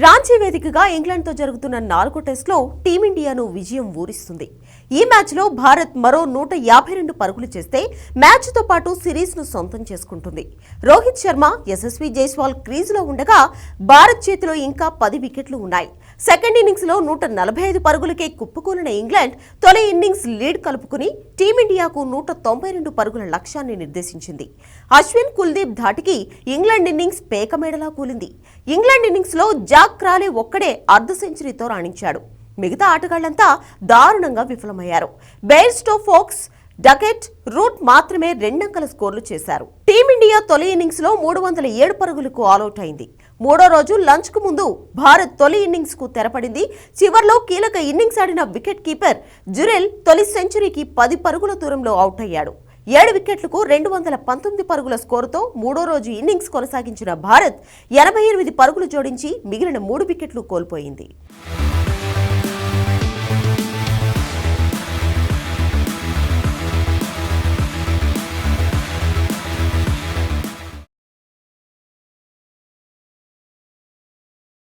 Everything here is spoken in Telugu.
రాంచీ వేదికగా ఇంగ్లాండ్తో జరుగుతున్న నాలుగో టెస్టులో టీమిండియాను విజయం ఊరిస్తుంది. ఈ మ్యాచ్లో భారత్ మరో నూట యాభై రెండు పరుగులు చేస్తే మ్యాచ్తో పాటు సిరీస్ను సొంతం చేసుకుంటుంది. రోహిత్ శర్మ యశస్వి జైస్వాల్ క్రీజులో ఉండగా భారత్ చేతిలో ఇంకా పది వికెట్లు ఉన్నాయి. సెకండ్ ఇన్నింగ్స్లో నూట నలభై ఐదు పరుగులకే కుప్పకూలిన ఇంగ్లాండ్ తొలి ఇన్నింగ్స్ లీడ్ కలుపుకుని టీమిండియాకు నూట తొంభై రెండు పరుగుల లక్ష్యాన్ని నిర్దేశించింది. అశ్విన్ కుల్దీప్ ధాటికి ఇంగ్లాండ్ ఇన్నింగ్స్ పేకమేడలా కూలింది. ఇంగ్లాండ్ ఇన్నింగ్స్లో జాక్ క్రాలే ఒక్కడే అర్ధ సెంచరీతో రాణించాడు. మిగతా ఆటగాళ్ళంతా దారుణంగా విఫలమయ్యారు. బెయిర్స్టో ఫోక్స్ డకెట్ రూట్ మాత్రమే రెండంకల స్కోర్లు చేశారు. ఇండియా తొలి ఇన్నింగ్స్లో మూడు వందల ఏడు పరుగులకు ఆలౌట్ అయింది మూడో రోజు లంచ్కు ముందు భారత్ తొలి ఇన్నింగ్స్కు తెరపడింది. చివర్లో కీలక ఇన్నింగ్స్ ఆడిన వికెట్ కీపర్ జురెల్ తొలి సెంచరీకి పది పరుగుల దూరంలో అవుట్ అయ్యాడు ఏడు వికెట్లకు రెండు వందల పంతొమ్మిది పరుగుల స్కోరుతో మూడో రోజు ఇన్నింగ్స్ కొనసాగించిన భారత్ ఎనభై ఎనిమిది పరుగులు జోడించి మిగిలిన మూడు వికెట్లు కోల్పోయింది.